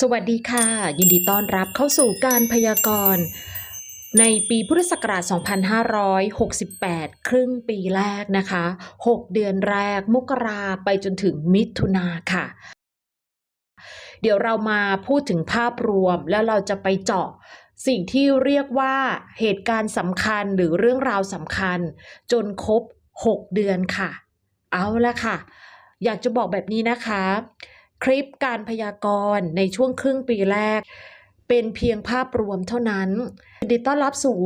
สวัสดีค่ะ ยินดีต้อนรับเข้าสู่การพยากรณ์ ในปีพุทธศักราช 2568 ครึ่งปีแรกนะคะ 6 เดือนแรกมกราไปจนถึงมิถุนาค่ะ เดี๋ยวเรามาพูดถึงภาพรวมแล้วเราจะไปเจาะสิ่งที่เรียกว่าเหตุการณ์สำคัญหรือเรื่องราวสำคัญ จนครบ 6 เดือนค่ะ เอาละค่ะ อยากจะบอกแบบนี้นะคะ คลิปการพยากรณ์ในช่วงครึ่งปีแรก เป็นเพียงภาพรวมเท่านั้นดีต้อนรับสู่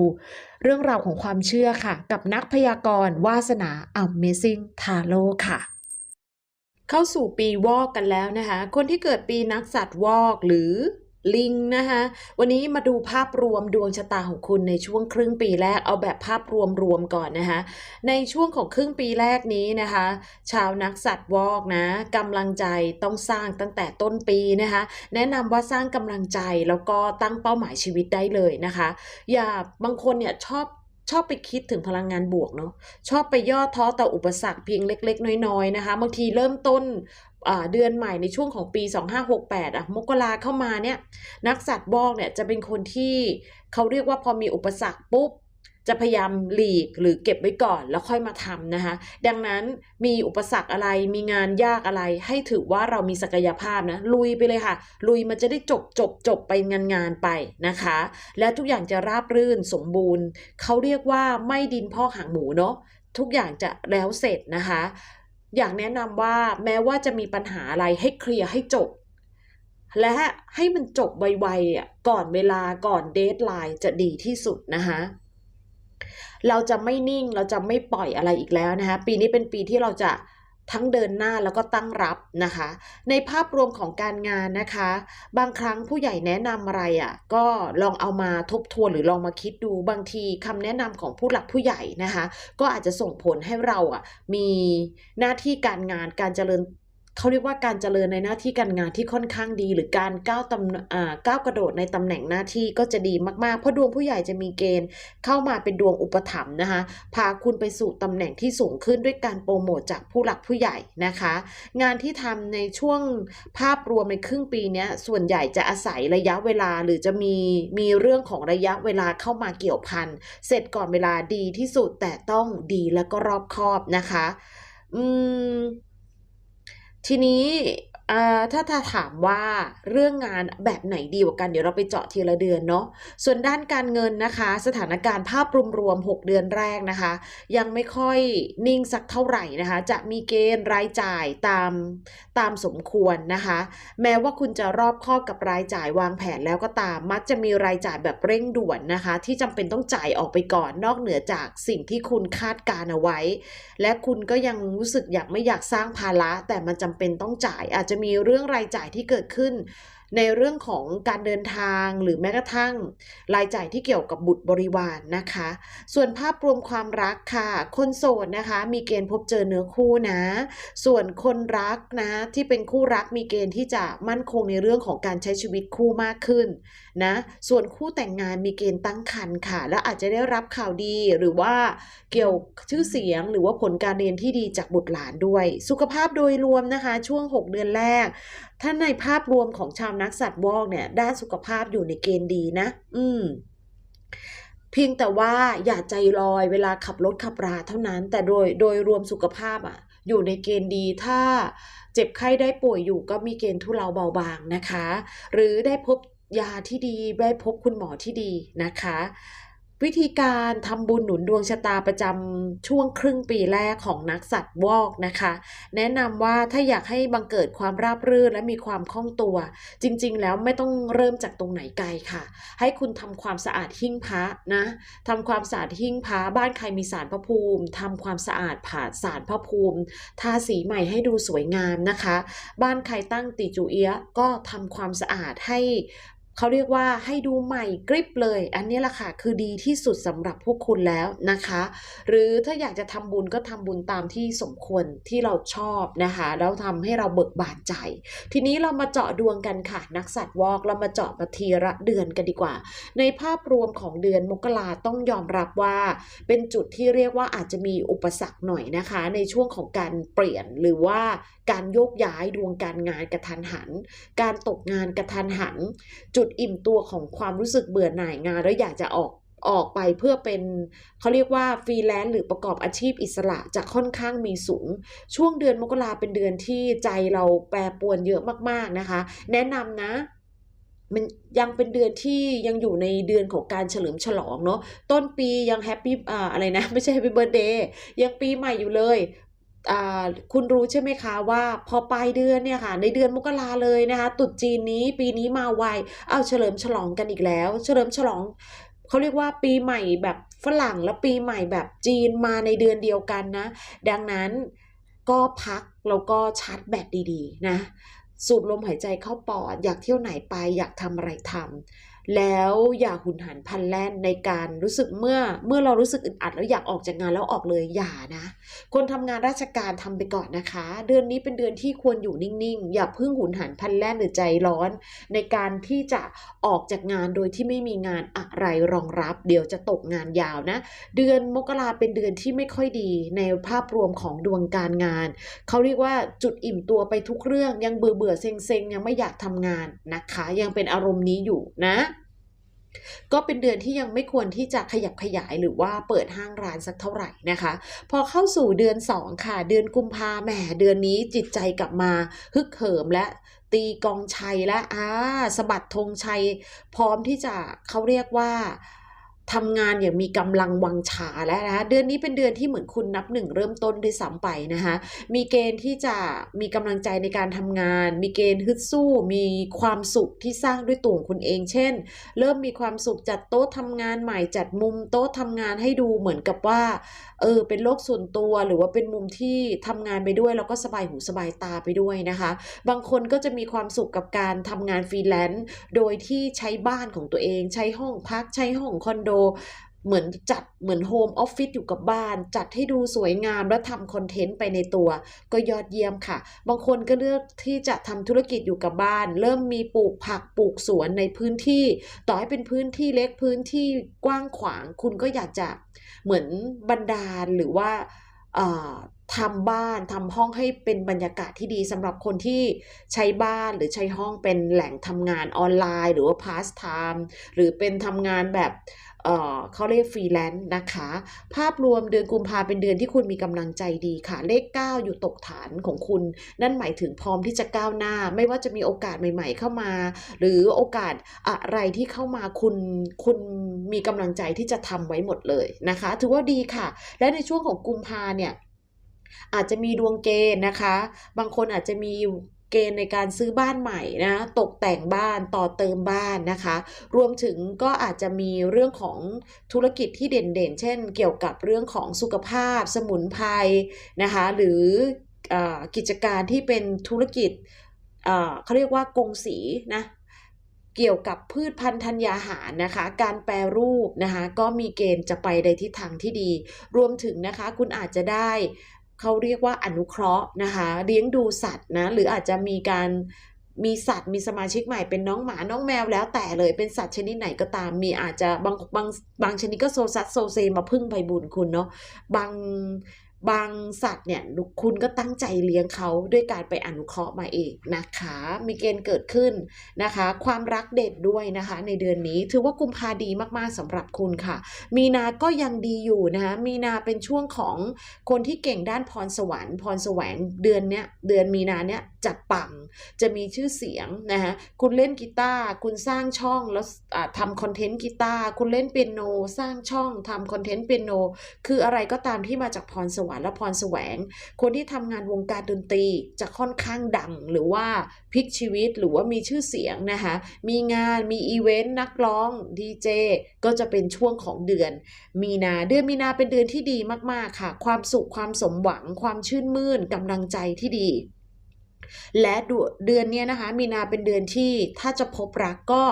เรื่องราวของความเชื่อค่ะ กับนักพยากรณ์วาสนา Amazing Tarot ค่ะเข้าสู่ปีวอกกันแล้วนะคะ คนที่เกิดปีนักสัตว์วอกหรือ ลิงนะคะวันนี้มาดูภาพรวมดวงชะตาของคุณในช่วงครึ่งปีแรกเอาแบบภาพรวมรวมก่อนนะคะในช่วงของครึ่งปีแรกนี้นะคะ ชาวนักสัตว์วอกนะกำลังใจต้องสร้างตั้งแต่ต้นปีนะคะแนะนำว่าสร้างกำลังใจแล้วก็ตั้งเป้าหมายชีวิตได้เลยนะคะ อย่าบางคนเนี่ยชอบชอบไปคิดถึงพลังงานบวกเนาะชอบไปย่อท้อต่ออุปสรรคเพียงเล็ก ๆ น้อยๆนะคะ บางทีเริ่มต้น เดือนใหม่ในช่วงของปี 2568อะมกราเข้ามาเนี่ยนักสัตว์วอกเนี่ยจะเป็นคนที่เขาเรียกว่าพอมีอุปสรรคปุ๊บจะพยายามหลีกหรือเก็บไว้ก่อนแล้วค่อยมาทำนะคะ ดังนั้นมีอุปสรรคอะไรมีงานยากอะไร ให้ถือว่าเรามีศักยภาพนะ ลุยไปเลยค่ะ ลุยมันจะได้จบจบจบไปงานงานไปนะคะ และทุกอย่างจะราบรื่นสมบูรณ์ เขาเรียกว่าไม่ดินพอกหางหมูเนาะทุกอย่างจะแล้วเสร็จนะคะ อยากแนะนำว่าแม้ว่าจะมีปัญหาอะไรให้เคลียร์ให้จบ และให้มันจบไวๆอะก่อนเวลาก่อนเดทไลน์จะดีที่สุดนะคะเราจะไม่นิ่งเราจะไม่ปล่อยอะไรอีกแล้วนะคะปีนี้เป็นปีที่เราจะ ทั้งเดินหน้าแล้วก็ตั้งรับนะคะ ในภาพรวมของการงานนะคะ บางครั้งผู้ใหญ่แนะนำอะไรอะก็ลองเอามาทบทวนหรือลองมาคิดดูบางทีคำแนะนำของผู้หลักผู้ใหญ่นะคะ ก็อาจจะส่งผลให้เราอะมีหน้าที่การงานการเจริญ เขาเรียกว่าการเจริญในหน้าที่การงานที่ค่อนข้างดี หรือการก้าวตำอ่าก้าวกระโดดในตำแหน่งหน้าที่ก็จะดีมากๆ เพราะดวงผู้ใหญ่จะมีเกณฑ์ เข้ามาเป็นดวงอุปถัมภ์นะคะ พาคุณไปสู่ตำแหน่งที่สูงขึ้นด้วยการโปรโมทจากผู้หลักผู้ใหญ่นะคะ งานที่ทำในช่วงภาพรวมในครึ่งปีนี้ส่วนใหญ่จะอาศัยระยะเวลาหรือจะมีมีเรื่องของระยะเวลาเข้ามาเกี่ยวพันเสร็จก่อนเวลาดีที่สุดแต่ต้องดีและก็รอบคอบนะคะ อืม ทีนี้ ถ้าถ้าถามว่าเรื่องงานแบบไหนดีกว่ากันเดี๋ยวเราไปเจาะทีละเดือนเนาะส่วนด้านการเงินนะคะ สถานการณ์ภาพรวมๆ6เดือนแรกนะคะ ยังไม่ค่อยนิ่งสักเท่าไหร่นะคะ จะมีเกณฑ์รายจ่ายตามตามสมควรนะคะ แม้ว่าคุณจะรอบคอบกับรายจ่ายวางแผนแล้วก็ตาม มักจะมีรายจ่ายแบบเร่งด่วนนะคะ ที่จำเป็นต้องจ่ายออกไปก่อนนอกเหนือจากสิ่งที่คุณคาดการเอาไว้ และคุณก็ยังรู้สึกอยากไม่อยากสร้างภาระแต่มันจำเป็นต้องจ่ายอาจจะมีเรื่องรายจ่ายที่เกิดขึ้น ในเรื่องของการเดินทางหรือแม้กระทั่ง รายจ่ายที่เกี่ยวกับบุตรบริวารนนะคะ ส่วนภาพรวมความรักค่ะ คนโสดนะคะ มีเกณฑ์พบเจอเนื้อคู่นะ ส่วนคนรักนะที่เป็นคู่รักมีเกณฑ์ที่จะมั่นคงในเรื่องของการใช้ชีวิตคู่มากขึ้นนะส่วนคู่แต่งงานมีเกณฑ์ตั้งครรภ์ค่ะ และอาจจะได้รับข่าวดีหรือว่าเกี่ยวชื่อเสียงหรือว่าผลการเรียนที่ดีจากบุตรหลานด้วย สุขภาพโดยรวมนะคะ ช่วง 6 เดือนแรก ถ้าในภาพรวมของชาวนักสัตว์วอกเนี่ย ด้านสุขภาพอยู่ในเกณฑ์ดีนะ อืม เพียงแต่ว่าอย่าใจลอยเวลาขับรถขับราเท่านั้น แต่โดยโดยรวมสุขภาพอะ อยู่ในเกณฑ์ดีถ้าเจ็บไข้ได้ป่วยอยู่ก็มีเกณฑ์ทุเลาเบาบางนะคะ หรือได้พบยาที่ดีได้พบคุณหมอที่ดีนะคะ วิธีการทำบุญหนุนดวงชะตาประจำช่วงครึ่งปีแรกของนักสัตว์วอกนะคะ แนะนำว่าถ้าอยากให้บังเกิดความราบรื่นและมีความคล่องตัว จริงๆ แล้วไม่ต้องเริ่มจากตรงไหนไกลค่ะ ให้คุณทำความสะอาดหิ้งพระนะทำความสะอาดหิ้งพระบ้านใครมีสารพระภูมิทำความสะอาดผ่าสารพระภูมิ ทาสีใหม่ให้ดูสวยงามนะคะ บ้านใครตั้งติจูเอียะก็ทำความสะอาดให้ เขาเรียกว่าให้ดูใหม่กริบเลย อันนี้แหละค่ะคือดีที่สุดสำหรับพวกคุณแล้วนะคะ หรือถ้าอยากจะทำบุญก็ทำบุญตามที่สมควรที่เราชอบนะคะ แล้วทำให้เราเบิกบานใจ ทีนี้เรามาเจาะดวงกันค่ะ นักสัตว์วอกเรามาเจาะมาทีละเดือนกันดีกว่า ในภาพรวมของเดือนมกราต้องยอมรับว่า เป็นจุดที่เรียกว่าอาจจะมีอุปสรรคหน่อยนะคะ ในช่วงของการเปลี่ยนหรือว่าการโยกย้ายดวงการงานกระทันหัน การตกงานกระทันหัน จุดอิ่มตัวของความรู้สึกเบื่อหน่ายงาน แล้วอยากจะออกออกไปเพื่อเป็นเขาเรียกว่าฟรีแลนซ์หรือประกอบอาชีพอิสระจะค่อนข้างมีสูง ช่วงเดือนมกราเป็นเดือนที่ใจเราแปรปรวนเยอะมากๆนะคะ แนะนำนะมันยังเป็นเดือนที่ยังอยู่ในเดือนของการเฉลิมฉลองเนาะต้นปียังแฮปปี้อ่าอะไรนะ ไม่ใช่แฮปปี้เบิร์ดเดย์ยังปีใหม่อยู่เลย คุณรู้ใช่ไหมคะว่าพอปลายเดือนเนี่ยค่ะ ในเดือนมกราเลยนะคะตรุษจีนนี้ปีนี้มาไวเอาเฉลิมฉลองกันอีกแล้ว เฉลิมฉลองเขาเรียกว่าปีใหม่แบบฝรั่งและปีใหม่แบบจีนมาในเดือนเดียวกันนะ ดังนั้นก็พักแล้วก็ชาร์จแบตดีๆนะ สูดลมหายใจเข้าปอด อยากเที่ยวไหนไปอยากทำอะไรทำ แล้วอย่าหุนหันพันแล่นในการรู้สึกเมื่อเมื่อเรารู้สึกอึดอัดแล้วอยากออกจากงานแล้วออกเลยอย่านะ คนทำงานราชการทำไปก่อนนะคะ เดือนนี้เป็นเดือนที่ควรอยู่นิ่งๆ อย่าเพิ่งหุนหันพันแล่นหรือใจร้อน ในการที่จะออกจากงานโดยที่ไม่มีงานอะไรรองรับ เดี๋ยวจะตกงานยาวนะ เดือนมกราเป็นเดือนที่ไม่ค่อยดีในภาพรวมของดวงการงาน เขาเรียกว่าจุดอิ่มตัวไปทุกเรื่องยังเบื่อเบื่อเซ็งเซ็งยังไม่อยากทำงานนะคะ ยังเป็นอารมณ์นี้อยู่นะ ก็เป็นเดือนที่ยังไม่ควรที่จะขยับขยายหรือว่าเปิดห้างร้านสักเท่าไหร่นะคะ พอเข้าสู่เดือน 2 ค่ะ เดือนกุมภาแหมเดือนนี้จิตใจกลับมาฮึกเหิมและตีกองชัยและอ่าสะบัดธงชัย พร้อมที่จะเขาเรียกว่า ทำงานอย่างมีกำลังวังชาแล้วนะคะเดือนนี้เป็นเดือนที่เหมือนคุณนับหนึ่งเริ่มต้นด้วยซ้ำไปนะคะมีเกณฑ์ที่จะมีกำลังใจในการทำงาน มีเกณฑ์ฮึดสู้ มีความสุขที่สร้างด้วยตัวของคุณเอง เช่น เริ่มมีความสุขจัดโต๊ะทำงานใหม่จัดมุมโต๊ะทำงานให้ดูเหมือนกับว่าเออเป็นโลกส่วนตัวหรือว่าเป็นมุมที่ทำงานไปด้วย แล้วก็สบายหูสบายตาไปด้วยนะคะ บางคนก็จะมีความสุขกับการทำงานฟรีแลนซ์โดยที่ใช้บ้านของตัวเอง ใช้ห้องพักใช้ห้องคอนโดเหมือนจัดเหมือนโฮมออฟฟิศอยู่กับบ้าน จัดให้ดูสวยงามและทำคอนเทนต์ไปในตัว ก็ยอดเยี่ยมค่ะ บางคนก็เลือกที่จะทำธุรกิจอยู่กับบ้าน เริ่มมีปลูกผักปลูกสวนในพื้นที่ ต่อให้เป็นพื้นที่เล็กพื้นที่กว้างขวาง คุณก็อยากจะเหมือนบันดาลหรือว่าทำบ้านทำห้องให้เป็นบรรยากาศที่ดีสำหรับคนที่ใช้บ้านหรือใช้ห้องเป็นแหล่งทำงานออนไลน์ หรือว่าพาสไทม์หรือเป็นทำงานแบบ เขาเรียกฟรีแลนซ์นะคะ ภาพรวมเดือนกุมภาเป็นเดือนที่คุณมีกำลังใจดีค่ะ เลข 9 อยู่ตกฐานของคุณ นั่นหมายถึงพร้อมที่จะก้าวหน้า ไม่ว่าจะมีโอกาสใหม่ ๆ เข้ามา หรือโอกาสอะไรที่เข้ามาคุณคุณมีกำลังใจที่จะทำไว้หมดเลยนะคะ ถือว่าดีค่ะ และในช่วงของกุมภาเนี่ยอาจจะมีดวงเกณฑ์นะคะ บางคนอาจจะมี เกณฑ์ในการซื้อบ้านใหม่นะตกแต่งบ้านต่อเติมบ้านนะคะ รวมถึงก็อาจจะมีเรื่องของธุรกิจที่เด่นๆ เช่น เกี่ยวกับเรื่องของสุขภาพ สมุนไพรนะคะ หรืออกิจการที่เป็นธุรกิจเอ่อเขาเรียกว่ากงสีนะเกี่ยวกับพืชพันธุ์ธัญญาหารนะคะ การแปรรูปนะคะ ก็มีเกณฑ์จะไปในทิศทางที่ดี รวมถึงนะคะ คุณอาจจะได้ เขาเรียกว่าอนุเคราะห์นะคะเลี้ยงดูสัตว์นะหรืออาจจะมีการมีสัตว์มีสมาชิกใหม่เป็นน้องหมาน้องแมวแล้วแต่เลยเป็นสัตว์ชนิดไหนก็ตาม มีอาจจะบางบางบางชนิดก็โซซัสโซเซมาพึ่งใบบุญคุณเนาะบาง บางสัตว์เนี่ยคุณก็ตั้งใจเลี้ยงเขาด้วยการไปอนุเคราะห์มาเองนะคะ มีเกณฑ์เกิดขึ้นนะคะ ความรักเด็ดด้วยนะคะ ในเดือนนี้ถือว่ากุมภาดีมากๆสำหรับคุณค่ะ มีนาก็ยังดีอยู่นะคะมีนาเป็นช่วงของคนที่เก่งด้านพรสวรรค์พรแสวงเดือนเนี้ยเดือนมีนาเนี้ยจะปัง จะมีชื่อเสียงนะคะคุณเล่นกีตาร์คุณสร้างช่องแล้วทำคอนเทนต์กีตาร์คุณเล่นเปียโน สร้างช่องทำคอนเทนต์เปียโน คืออะไรก็ตามที่มาจากพรสวรรค์และพรแสวง คนที่ทำงานวงการดนตรีจะค่อนข้างดังหรือว่าพลิกชีวิตหรือว่ามีชื่อเสียงนะคะมีงานมีอีเวนต์นักร้องดีเจก็จะเป็นช่วงของเดือน มีนาเดือนมีนาเป็นเดือนที่ดีมากๆค่ะ ความสุขความสมหวังความชื่นมื่นกำลังใจที่ดี และเดือนนี้นะคะ มีนาเป็นเดือนที่ถ้าจะพบรักก็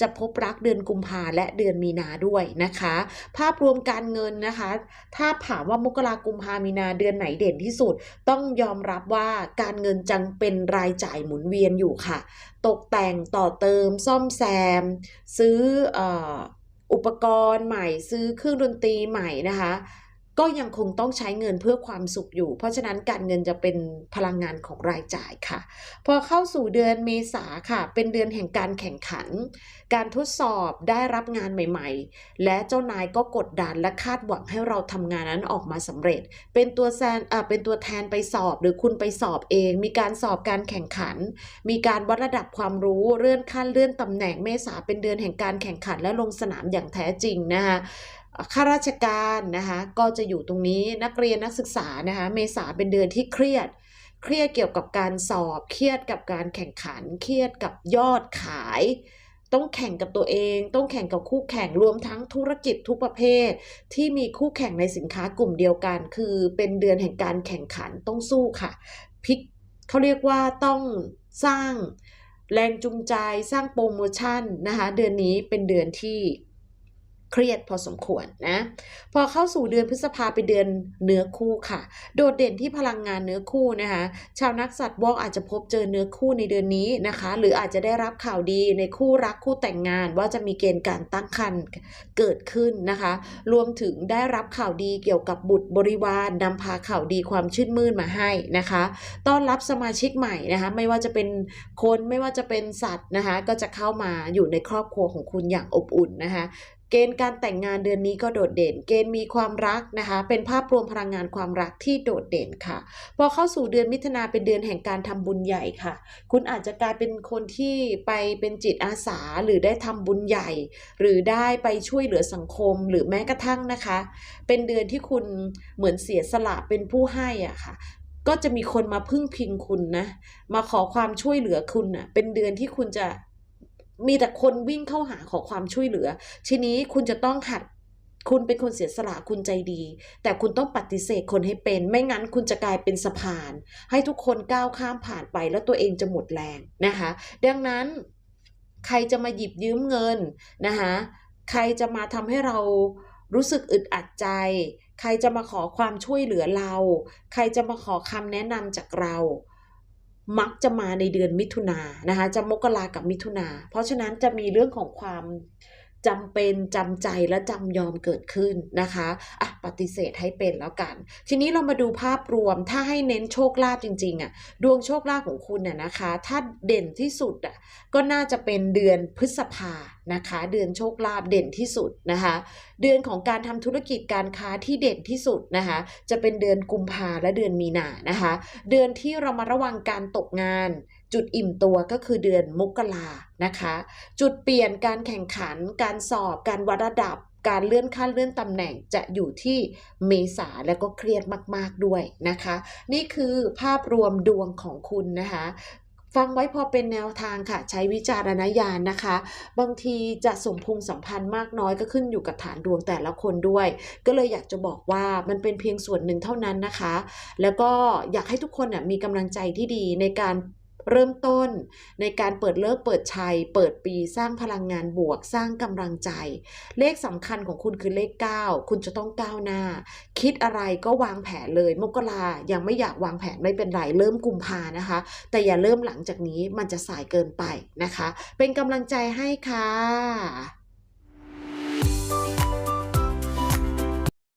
จะพบรักเดือนกุมภาและเดือนมีนาด้วยนะคะ ภาพรวมการเงินนะคะ ถ้าถามว่ามกรากุมภามีนาเดือนไหนเด่นที่สุด ต้องยอมรับว่าการเงินจังเป็นรายจ่ายหมุนเวียนอยู่ค่ะ ตกแต่งต่อเติมซ่อมแซม ซื้อออุปกรณ์ใหม่ซื้อเครื่องดนตรีใหม่นะคะ ก็ยังคงต้องใช้เงินเพื่อความสุขอยู่ เพราะฉะนั้นการเงินจะเป็นพลังงานของรายจ่ายค่ะ พอเข้าสู่เดือนเมษาค่ะ เป็นเดือนแห่งการแข่งขัน การทดสอบได้รับงานใหม่ ๆ และเจ้านายก็กดดันและคาดหวังให้เราทำงานนั้นออกมาสำเร็จ เป็นตัวแทนอ่าเป็นตัวแทนไปสอบหรือคุณไปสอบเอง มีการสอบการแข่งขัน มีการวัดระดับความรู้เลื่อนขั้นเลื่อนตำแหน่งเมษาเป็นเดือนแห่งการแข่งขันและลงสนามอย่างแท้จริงนะคะ ข้าราชการนะคะก็จะอยู่ตรงนี้นักเรียนนักศึกษานะคะเมษาเป็นเดือนที่เครียด เครียดเกี่ยวกับการสอบ เครียดกับการแข่งขัน เครียดกับยอดขาย ต้องแข่งกับตัวเอง ต้องแข่งกับคู่แข่งรวมทั้งธุรกิจทุกประเภท ที่มีคู่แข่งในสินค้ากลุ่มเดียวกัน คือเป็นเดือนแห่งการแข่งขันต้องสู้ค่ะพิกเขาเรียกว่าต้องสร้างแรงจูงใจสร้างโปรโมชั่นนะคะเดือนนี้เป็นเดือนที่ เครียดพอสมควรนะ พอเข้าสู่เดือนพฤษภาเป็นเดือนเนื้อคู่ค่ะ โดดเด่นที่พลังงานเนื้อคู่นะคะ ชาวนักสัตว์วอกอาจจะพบเจอเนื้อคู่ในเดือนนี้นะคะ หรืออาจจะได้รับข่าวดีในคู่รักคู่แต่งงานว่าจะมีเกณฑ์การตั้งครรภ์เกิดขึ้นนะคะ รวมถึงได้รับข่าวดีเกี่ยวกับบุตรบริวารนำพาข่าวดีความชื่นมื่นมาให้นะคะ ต้อนรับสมาชิกใหม่นะคะ ไม่ว่าจะเป็นคนไม่ว่าจะเป็นสัตว์นะคะ ก็จะเข้ามาอยู่ในครอบครัวของคุณอย่างอบอุ่นนะคะ เกณฑ์การแต่งงานเดือนนี้ก็โดดเด่น เกณฑ์มีความรักนะคะ เป็นภาพรวมพลังงานความรักที่โดดเด่นค่ะ พอเข้าสู่เดือนมิถุนาเป็นเดือนแห่งการทำบุญใหญ่ค่ะ คุณอาจจะกลายเป็นคนที่ไปเป็นจิตอาสาหรือได้ทำบุญใหญ่ หรือได้ไปช่วยเหลือสังคมหรือแม้กระทั่งนะคะ เป็นเดือนที่คุณเหมือนเสียสละเป็นผู้ให้อะค่ะก็จะมีคนมาพึ่งพิงคุณนะ มาขอความช่วยเหลือคุณน่ะ เป็นเดือนที่คุณจะ มีแต่คนวิ่งเข้าหาขอความช่วยเหลือ ทีนี้คุณจะต้องหัดคุณเป็นคนเสียสละคุณใจดี แต่คุณต้องปฏิเสธคนให้เป็น ไม่งั้นคุณจะกลายเป็นสะพาน ให้ทุกคนก้าวข้ามผ่านไปแล้วตัวเองจะหมดแรงนะคะ ดังนั้นใครจะมาหยิบยืมเงินนะคะใครจะมาทำให้เรารู้สึกอึดอัดใจ ใครจะมาขอความช่วยเหลือเรา ใครจะมาขอคำแนะนำจากเรา มักจะมาในเดือนมิถุนายนนะคะจะมกรากับมิถุนาเพราะฉะนั้นจะมีเรื่องของความ จำเป็นจำใจและจำยอมเกิดขึ้นนะคะอะปฏิเสธให้เป็นแล้วกัน ทีนี้เรามาดูภาพรวมถ้าให้เน้นโชคลาภจริงๆอะดวงโชคลาภของคุณน่ะนะคะ ถ้าเด่นที่สุดอะก็น่าจะเป็นเดือนพฤษภานะคะ เดือนโชคลาภเด่นที่สุดนะคะ เดือนของการทำธุรกิจการค้าที่เด่นที่สุดนะคะ จะเป็นเดือนกุมภาและเดือนมีนานะคะ เดือนที่เรามาระวังการตกงาน จุดอิ่มตัวก็คือเดือนมกรานะคะ จุดเปลี่ยนการแข่งขัน การสอบ การวัดระดับ การเลื่อนขั้นเลื่อนตำแหน่งจะอยู่ที่เมษาและก็เครียดมาก ๆด้วยนะคะ นี่คือภาพรวมดวงของคุณนะคะฟังไว้พอเป็นแนวทางค่ะ ใช้วิจารณญาณนะคะ บางทีจะสมพงษ์สัมพันธ์มากน้อยก็ขึ้นอยู่กับฐานดวงแต่ละคนด้วย ก็เลยอยากจะบอกว่ามันเป็นเพียงส่วนหนึ่งเท่านั้นนะคะ แล้วก็อยากให้ทุกคนมีกำลังใจที่ดีในการ เริ่มต้นในการเปิดเลิกเปิดชัย เปิดปีสร้างพลังงานบวกสร้างกำลังใจ เลขสำคัญของคุณคือเลข 9 คุณจะต้องก้าวหน้า คิดอะไรก็วางแผนเลย มกรายังไม่อยากวางแผนไม่เป็นไร เริ่มกุมภานะคะ แต่อย่าเริ่มหลังจากนี้มันจะสายเกินไปนะคะ เป็นกำลังใจให้ค่ะ